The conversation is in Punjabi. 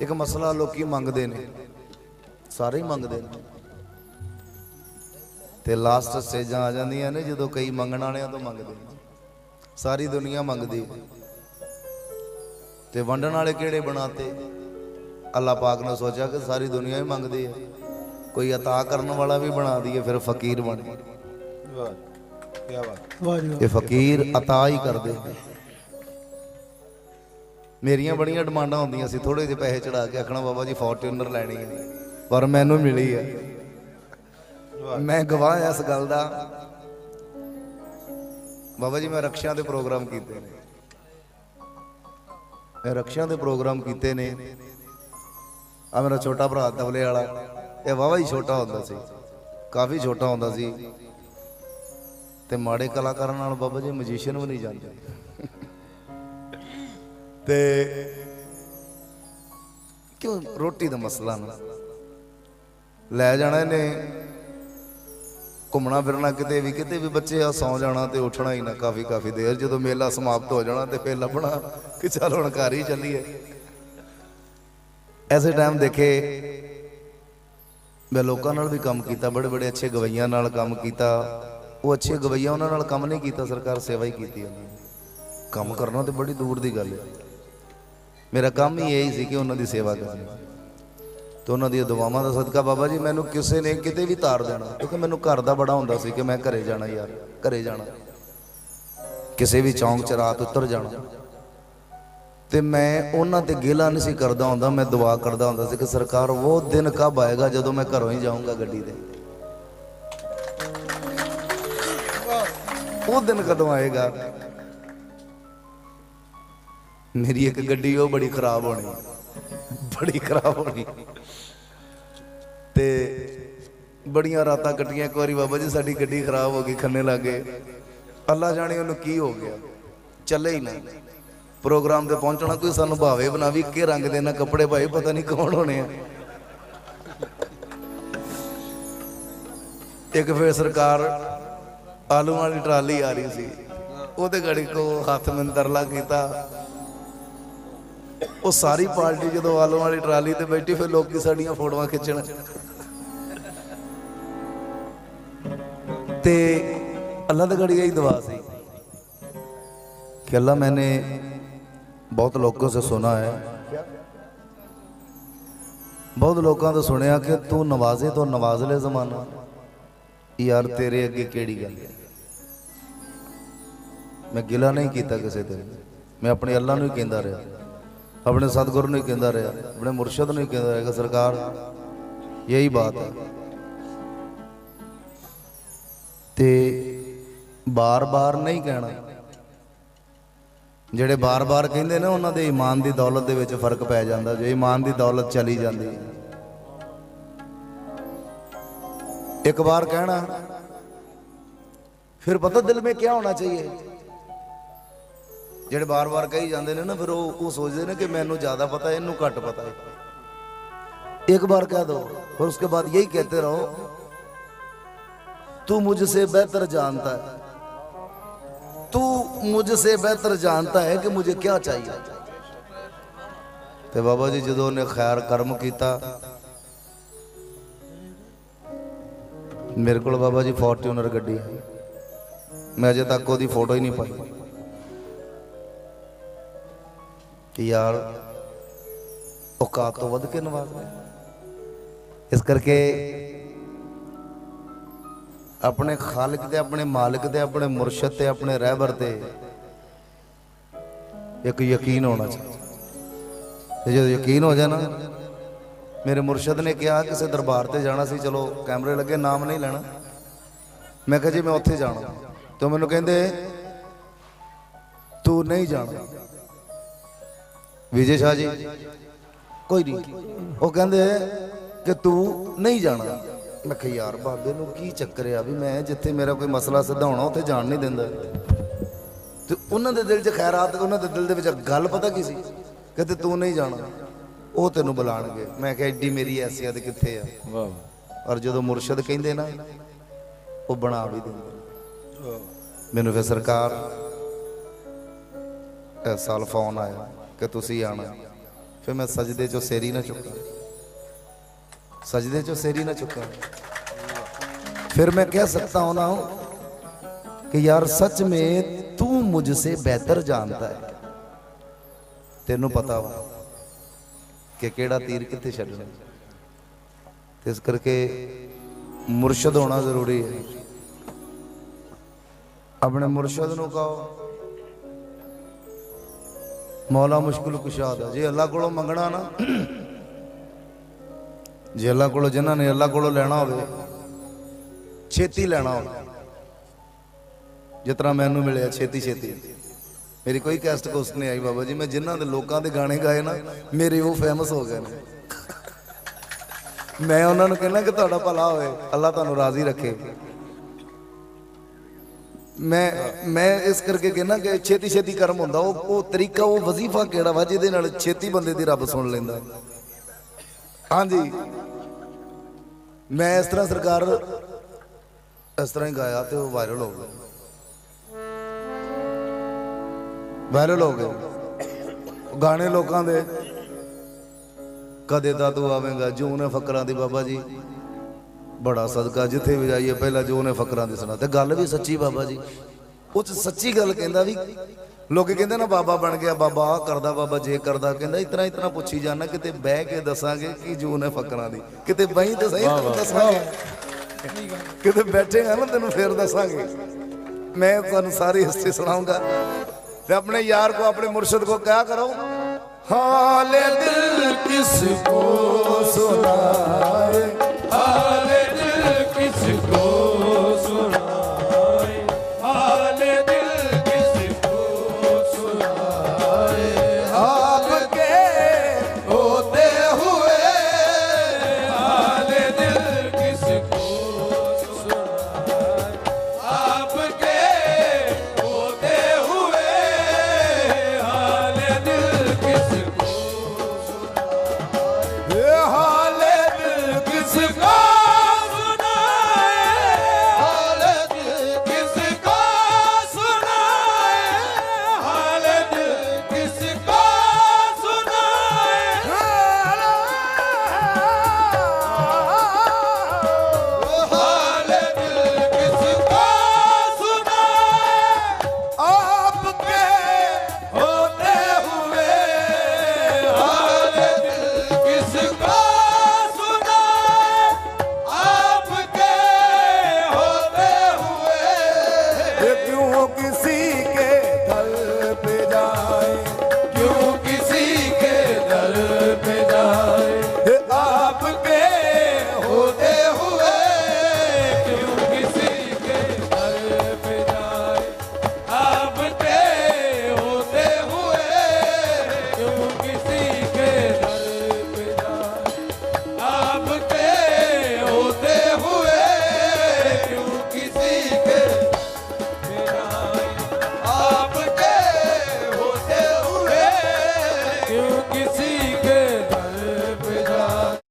ਇੱਕ ਮਸਲਾ ਲੋਕੀ ਮੰਗਦੇ ਨੇ। ਸਾਰੇ ਮੰਗਦੇ ਨੇ। ਤੇ ਲਾਸਟ ਸਟੇਜਾਂ ਆ ਜਾਂਦੀਆਂ ਨੇ ਜਦੋਂ ਕਈ ਮੰਗਣ ਵਾਲਿਆਂ ਤੋਂ ਮੰਗਦੇ ਨੇ। ਸਾਰੀ ਦੁਨੀਆ ਮੰਗਦੀ ਤੇ ਵੰਡਣ ਵਾਲੇ ਕਿਹੜੇ ਬਣਾਤੇ? ਅੱਲਾਹ ਪਾਕ ਨੇ ਸੋਚਿਆ ਕਿ ਸਾਰੀ ਦੁਨੀਆ ਹੀ ਮੰਗਦੀ ਹੈ। ਕੋਈ ਅਤਾ ਕਰਨ ਵਾਲਾ ਵੀ ਬਣਾ ਦਈਏ ਫਿਰ ਫਕੀਰ ਬਣ ਗਿਆ ਵਾਹ ਕੀ ਬਾਤ। ਵਾਹ ਜੀ ਇਹ ਫਕੀਰ ਅਤਾ ਹੀ ਕਰਦੇ ਨੇ। ਮੇਰੀਆਂ ਬੜੀਆਂ ਡਿਮਾਂਡਾਂ ਹੁੰਦੀਆਂ ਸੀ ਥੋੜੇ ਜਿਹੇ ਪੈਸੇ ਚੜਾ ਕੇ ਆਖਣਾ, ਬਾਬਾ ਜੀ ਫੋਰਚੂਨਰ ਲੈਣੀ ਹੈ। ਪਰ ਮੈਨੂੰ ਮਿਲੀ ਹੈ। ਮੈਂ ਗਵਾਹ ਹਾਂ ਇਸ ਗੱਲ ਦਾ। ਬਾਬਾ ਜੀ, ਮੈਂ ਰਕਸ਼ਾ ਦੇ ਪ੍ਰੋਗਰਾਮ ਕੀਤੇ ਨੇ। ਮੈਂ ਰਕਸ਼ਾ ਦੇ ਪ੍ਰੋਗਰਾਮ ਕੀਤੇ ਨੇ। ਆ ਮੇਰਾ ਛੋਟਾ ਭਰਾ ਤਬਲੇ ਵਾਲਾ, ਇਹ ਵਾਵਾ ਹੀ ਛੋਟਾ ਹੁੰਦਾ ਸੀ। ਕਾਫੀ ਛੋਟਾ ਹੁੰਦਾ ਸੀ। ਤੇ ਮਾੜੇ ਕਲਾਕਾਰਾਂ ਨਾਲ ਬਾਬਾ ਜੀ ਮੈਜੀਸ਼ੀਅਨ ਵੀ ਨਹੀਂ ਜਾਂਦੇ। ਤੇ ਕਿਉਂ ਰੋਟੀ ਦਾ ਮਸਲਾ ਨਾ? ਲੈ ਜਾਣਾ ਇਹਨੇ। ਘੁੰਮਣਾ ਫਿਰਨਾ ਕਿਤੇ ਵੀ ਕਿਤੇ ਵੀ ਬੱਚੇ ਆ, ਸੌ ਜਾਣਾ ਤੇ ਉੱਠਣਾ ਹੀ ਨਾ ਕਾਫੀ ਕਾਫੀ ਦੇਰ। ਜਦੋਂ ਮੇਲਾ ਸਮਾਪਤ ਹੋ ਜਾਣਾ ਤੇ ਫੇਰ ਲੱਭਣਾ ਕਿ ਚੱਲ ਹੁਣ ਘਰ ਹੀ ਚੱਲੀਏ। ਐਸੇ ਟਾਈਮ ਦੇਖੇ ਮੈਂ ਲੋਕਾਂ ਨਾਲ ਵੀ ਕੰਮ ਕੀਤਾ, ਬੜੇ ਬੜੇ ਅੱਛੇ ਗਵਈਆਂ ਨਾਲ ਕੰਮ ਕੀਤਾ। ਉਹ ਅੱਛੇ ਗਵਈਆ ਉਹਨਾਂ ਨਾਲ ਕੰਮ ਨਹੀਂ ਕੀਤਾ, ਸਰਕਾਰ ਸੇਵਾ ਹੀ ਕੀਤੀ ਉਹਨਾਂ ਨੇ। ਕੰਮ ਕਰਨਾ ਤੇ ਬੜੀ ਦੂਰ ਦੀ ਗੱਲ ਹੈ। ਮੇਰਾ ਕੰਮ ਹੀ ਇਹੀ ਸੀ ਕਿ ਉਹਨਾਂ ਦੀ ਸੇਵਾ ਕਰਨੀ ਤੇ ਉਹਨਾਂ ਦੀਆਂ ਦੁਆਵਾਂ ਦਾ ਸਦਕਾ ਬਾਬਾ ਜੀ ਮੈਨੂੰ ਕਿਸੇ ਨੇ ਕਿਤੇ ਵੀ ਤਾਰ ਦੇਣਾ, ਕਿਉਂਕਿ ਮੈਨੂੰ ਘਰ ਦਾ ਬੜਾ ਹੁੰਦਾ ਸੀ ਕਿ ਮੈਂ ਘਰੇ ਜਾਣਾ ਯਾਰ, ਘਰੇ ਜਾਣਾ। ਕਿਸੇ ਵੀ ਚੌਂਕ 'ਚ ਰਾਤ ਉਤਰ ਜਾਣਾ। ਤੇ ਮੈਂ ਉਹਨਾਂ ਤੇ ਗਿਲਾ ਨਹੀਂ ਸੀ ਕਰਦਾ ਹੁੰਦਾ, ਮੈਂ ਦੁਆ ਕਰਦਾ ਹੁੰਦਾ ਸੀ ਕਿ ਸਰਕਾਰ ਉਹ ਦਿਨ ਕਬ ਆਏਗਾ ਜਦੋਂ ਮੈਂ ਘਰੋਂ ਹੀ ਜਾਊਂਗਾ ਗੱਡੀ ਤੇ। ਉਹ ਦਿਨ ਕਦੋਂ ਆਏਗਾ? ਮੇਰੀ ਇੱਕ ਗੱਡੀ, ਉਹ ਬੜੀ ਖਰਾਬ ਹੋਣੀ। ਬੜੀ ਖਰਾਬ ਹੋਣੀ। ਤੇ ਬੜੀਆਂ ਰਾਤਾਂ ਕੱਟੀਆਂ, ਇੱਕ ਵਾਰੀ ਬਾਬਾ ਜੀ, ਸਾਡੀ ਗੱਡੀ ਖਰਾਬ ਹੋ ਗਈ ਖੰਨੇ ਲੱਗੇ। ਅੱਲਾ ਜਾਣੇ ਉਹਨੂੰ ਕੀ ਹੋ ਗਿਆ। ਚੱਲੇ ਹੀ ਨਾ। ਪ੍ਰੋਗਰਾਮ ਤੇ ਪਹੁੰਚਣਾ ਕੋਈ ਸਾਨੂੰ ਭਾਵੇ ਬਣਾ ਵੀ ਰੰਗ ਦੇ ਨਾ ਕੱਪੜੇ ਭਾਈ, ਪਤਾ ਨਹੀਂ ਕੌਣ ਹੋਣੇ ਆ। ਇੱਕ ਫੇਰ ਸਰਕਾਰ ਆਲੂ ਵਾਲੀ ਟਰਾਲੀ ਆ ਰਹੀ ਸੀ। ਉਹਦੇ ਗੜੀ ਕੋ ਹੱਥ ਮੰਤਰਲਾ ਕੀਤਾ। ਉਹ ਸਾਰੀ ਪਾਰਟੀ ਜਦੋਂ ਆਲੂ ਵਾਲੀ ਟਰਾਲੀ ਤੇ ਬੈਠੀ ਫਿਰ ਲੋਕੀ ਸਾਡੀਆਂ ਫੋਟੋਆਂ ਖਿੱਚਣ ਤੇ ਅੱਲਾ ਦੇ ਗੜੀ ਇਹੀ ਦੁਆ ਸੀ कि अल्लाह मैंने बहुत लोगों से सुना है ਬਹੁਤ ਲੋਕਾਂ ਤੋਂ ਸੁਣਿਆ ਕਿ ਤੂੰ ਨਵਾਜ਼ੇ ਤੋਂ ਨਵਾਜ਼ ਲੈ ਜ਼ਮਾਨਾ ਯਾਰ ਤੇਰੇ ਅੱਗੇ ਕਿਹੜੀ ਗੱਲ ਹੈ ਮੈਂ ਗਿਲਾ ਨਹੀਂ ਕੀਤਾ ਕਿਸੇ ਤੇ ਮੈਂ ਆਪਣੇ ਅੱਲਾ ਨੂੰ ਹੀ ਕਹਿੰਦਾ ਰਿਹਾ ਆਪਣੇ ਸਤਿਗੁਰੂ ਨੂੰ ਹੀ ਕਹਿੰਦਾ ਰਿਹਾ, ਆਪਣੇ ਮੁਰਸ਼ਿਦ ਨੂੰ ਹੀ ਕਹਿੰਦਾ ਰਿਹਾ ਸਰਕਾਰ, ਇਹੀ ਬਾਤ ਹੈ ਤੇ ਬਾਰ-ਬਾਰ ਨਹੀਂ ਕਹਿਣਾ। ਜਿਹੜੇ ਬਾਰ-ਬਾਰ ਕਹਿੰਦੇ ਨੇ, ਉਹਨਾਂ ਦੇ ਈਮਾਨ ਦੀ ਦੌਲਤ ਦੇ ਵਿੱਚ ਫ਼ਰਕ ਪੈ ਜਾਂਦਾ। ਜੇ ਈਮਾਨ ਦੀ ਦੌਲਤ ਚਲੀ ਜਾਂਦੀ। ਹੈ ਇੱਕ ਵਾਰ ਕਹਿਣਾ, ਫਿਰ ਪਤਾ ਦਿਲ ਵਿੱਚ ਕੀ ਹੋਣਾ ਚਾਹੀਏ? ਜਿਹੜੇ ਬਾਰ-ਬਾਰ ਕਹੀ ਜਾਂਦੇ ਨੇ ਨਾ ਫਿਰ ਉਹ ਉਹ ਸੋਚਦੇ ਨੇ ਕਿ ਮੈਨੂੰ ਜ਼ਿਆਦਾ ਪਤਾ ਇਹਨੂੰ ਘੱਟ ਪਤਾ ਹੈ एक बार कह दो और उसके बाद यही कहते रहो तू मुझसे बेहतर जानता है तू मुझसे बेहतर जानता है कि मुझे क्या चाहिए ਤੇ ਬਾਬਾ ਜੀ ਜਦੋਂ ਉਹਨੇ ਖੈਰ ਕਰਮ ਕੀਤਾ ਮੇਰੇ ਕੋਲ ਬਾਬਾ ਜੀ ਫੋਰਚੂਨਰ ਗੱਡੀ ਹੈ ਮੈਂ ਅਜੇ ਤੱਕ ਉਹਦੀ ਫੋਟੋ ਹੀ ਨਹੀਂ ਪਾਈ ਕਿ ਯਾਰ ਔਕਾਤ ਤੋਂ ਵੱਧ ਕੇ ਨਵਾਜ਼ ਰਿਹਾ ਇਸ ਕਰਕੇ ਆਪਣੇ ਖਾਲਕ ਤੇ ਆਪਣੇ ਮਾਲਕ ਤੇ ਆਪਣੇ ਮੁਰਸ਼ਦ ਤੇ ਆਪਣੇ ਰਹਿਬਰ ਤੇ ਇੱਕ ਯਕੀਨ ਹੋਣਾ ਚਾਹੀਦਾ। ਤੇ ਜਦੋਂ ਯਕੀਨ ਹੋ ਜਾਣਾ, ਮੇਰੇ ਮੁਰਸ਼ਦ ਨੇ ਕਿਹਾ ਕਿਸੇ ਦਰਬਾਰ ਤੇ ਜਾਣਾ ਸੀ, ਚਲੋ ਕੈਮਰੇ ਲੱਗੇ, ਨਾਮ ਨਹੀਂ ਲੈਣਾ। ਮੈਂ ਕਿਹਾ ਜੀ ਮੈਂ ਉੱਥੇ ਜਾਣਾ। ਤੇ ਉਹ ਮੈਨੂੰ ਕਹਿੰਦੇ, ਤੂੰ ਨਹੀਂ ਜਾਣਾ। ਵਿਜੇ ਸ਼ਾਹ ਜੀ? ਕੋਈ ਨਹੀਂ। ਉਹ ਕਹਿੰਦੇ ਕਿ ਤੂੰ ਨਹੀਂ ਜਾਣਾ। ਮੈਂ ਕਿਹਾ ਯਾਰ ਬਾਬੇ ਨੂੰ ਕੀ ਚੱਕਰ ਆ ਵੀ ਮੈਂ ਜਿੱਥੇ ਮੇਰਾ ਕੋਈ ਮਸਲਾ ਸਿਧਾਉਣਾ ਉੱਥੇ ਜਾਣ ਨਹੀਂ ਦਿੰਦਾ। ਤੇ ਉਹਨਾਂ ਦੇ ਦਿਲ 'ਚ ਖੈਰਾਤ ਉਹਨਾਂ ਦੇ ਦਿਲ ਦੇ ਵਿੱਚ ਗੱਲ ਪਤਾ ਕੀ ਸੀ? ਕਹਿੰਦੇ ਤੂੰ ਨਹੀਂ ਜਾਣਾ। ਉਹ ਤੈਨੂੰ ਬੁਲਾਣਗੇ। ਮੈਂ ਕਿਹਾ ਐਡੀ ਮੇਰੀ ਐਸੀਅਤ ਕਿੱਥੇ ਆ? ਵਾਹ। ਔਰ ਜਦੋਂ ਮੁਰਸ਼ਿਦ ਕਹਿੰਦੇ ਨਾ ਉਹ ਬਣਾ ਵੀ ਦਿੰਦੇ। ਵਾਹ। ਮੈਨੂੰ ਫਿਰ ਸਰਕਾਰ ਇਸ ਸਾਲ ਫੋਨ ਆਇਆ। ਕਿ ਤੁਸੀਂ ਆਣਾ ਫਿਰ ਫਿਰ ਮੈਂ ਸਜਦੇ ਚੋਂ ਸੇਰੀ ਨਾ ਚੁੱਕਾਂ सजदे चो सेरी ना चुका फिर मैं कह सकता हूं ना कि यार सच में तू मुझसे बेहतर जानता है ਤੈਨੂੰ ਪਤਾ ਵਾ ਕਿ ਕਿਹੜਾ ਤੀਰ ਕਿੱਥੇ ਛੱਡਣਾ ਤੇ ਇਸ ਕਰਕੇ ਮੁਰਸ਼ਦ ਹੋਣਾ ਜ਼ਰੂਰੀ ਹੈ ਆਪਣੇ ਮੁਰਸ਼ਦ ਨੂੰ ਕਹੋ ਮੌਲਾ ਮੁਸ਼ਕਿਲ ਕੁਸ਼ਾ ਦਾ ਜੇ ਅੱਲਾ ਕੋਲੋਂ ਮੰਗਣਾ ਨਾ, ਜੇ ਅੱਲਾ ਕੋਲੋਂ ਜਿਨ੍ਹਾਂ ਨੇ ਅੱਲਾ ਕੋਲੋਂ ਲੈਣਾ ਹੋਵੇ, ਛੇਤੀ ਲੈਣਾ ਹੋਵੇ। ਜਿਸ ਤਰ੍ਹਾਂ ਮੈਨੂੰ ਮਿਲਿਆ, ਛੇਤੀ ਛੇਤੀ। ਮੇਰੀ ਕੋਈ ਕੈਸਟ ਕੋਸਟ ਨਹੀਂ ਆਈ ਬਾਬਾ ਜੀ। ਮੈਂ ਜਿਨ੍ਹਾਂ ਦੇ ਲੋਕਾਂ ਦੇ ਗਾਣੇ ਗਾਏ ਨਾ, ਮੇਰੇ ਉਹ ਫੇਮਸ ਹੋ ਗਏ ਨੇ। ਮੈਂ ਉਹਨਾਂ ਨੂੰ ਕਹਿੰਦਾ ਕਿ ਤੁਹਾਡਾ ਭਲਾ ਹੋਵੇ, ਅੱਲਾ ਤੁਹਾਨੂੰ ਰਾਜ਼ੀ ਰੱਖੇ। ਮੈਂ ਮੈਂ ਇਸ ਕਰਕੇ ਕਹਿੰਦਾ ਕਿ ਛੇਤੀ ਛੇਤੀ ਕਰਮ ਹੁੰਦਾ। ਉਹ ਉਹ ਤਰੀਕਾ, ਉਹ ਵਜ਼ੀਫਾ ਕਿਹੜਾ ਵਾ ਜਿਹਦੇ ਨਾਲ ਛੇਤੀ ਬੰਦੇ ਦੀ ਰੱਬ ਸੁਣ ਲੈਂਦਾ। ਹਾਂਜੀ। ਮੈਂ ਇਸ ਤਰ੍ਹਾਂ ਸਰਕਾਰ ਇਸ ਤਰ੍ਹਾਂ ਹੀ ਗਾਇਆ ਤੇ ਉਹ ਵਾਇਰਲ ਹੋ ਗਿਆ ਵਾਇਰਲ ਹੋ ਗਏ। ਗਾਣੇ ਲੋਕਾਂ ਦੇ, ਕਦੇ ਦਾਦੂ ਤੂੰ ਆਵੇਂਗਾ ਜੋ ਨੇ ਫਕਰਾਂ ਦੀ ਬਾਬਾ ਜੀ। ਬੜਾ ਸਦਕਾ, ਜਿੱਥੇ ਵੀ ਜਾਈਏ, ਪਹਿਲਾਂ ਜੋ ਨੇ ਫਕਰਾਂ ਦੀ ਸੁਣਾ। ਤੇ ਗੱਲ ਵੀ ਸੱਚੀ ਬਾਬਾ ਜੀ। ਉਹ ਚ ਸੱਚੀ ਗੱਲ ਕਹਿੰਦਾ ਵੀ, ਲੋਕੀ ਕਹਿੰਦੇ ਨਾ ਬਾਬਾ ਬਣ ਗਿਆ, ਬਾਬਾ ਆ ਕਰਦਾ, ਬਾਬਾ ਜੇ ਕਰਦਾ। ਕਹਿੰਦਾ ਇਤਨਾ ਇਤਨਾ ਪੁੱਛੀ ਜਾਣਾ ਕਿਤੇ ਬਹਿ ਕੇ ਦੱਸਾਂਗੇ ਕੀ ਜੋ ਨੇ ਫਕਰਾਂ ਦੀ। ਕਿਤੇ ਬਹੀਂ ਤੇ ਸਹੀ ਤੈਨੂੰ ਦੱਸਾਂਗੇ। ਕਿਤੇ ਬੈਠੇਗਾ ਨਾ ਤੈਨੂੰ ਫੇਰ ਦੱਸਾਂਗੇ। ਮੈਂ ਤੁਹਾਨੂੰ ਸਾਰੀ ਹਿਸਟਰੀ ਸੁਣਾਉਂਗਾ। ਤੇ ਆਪਣੇ ਯਾਰ ਕੋ, ਆਪਣੇ ਮੁਰਸ਼ਿਦ ਕੋ ਕਿਆ ਕਰੋ? ਹਾਲੇ ਦਿਲ ਕਿਸ ਕੋ ਸੁਨਾਏ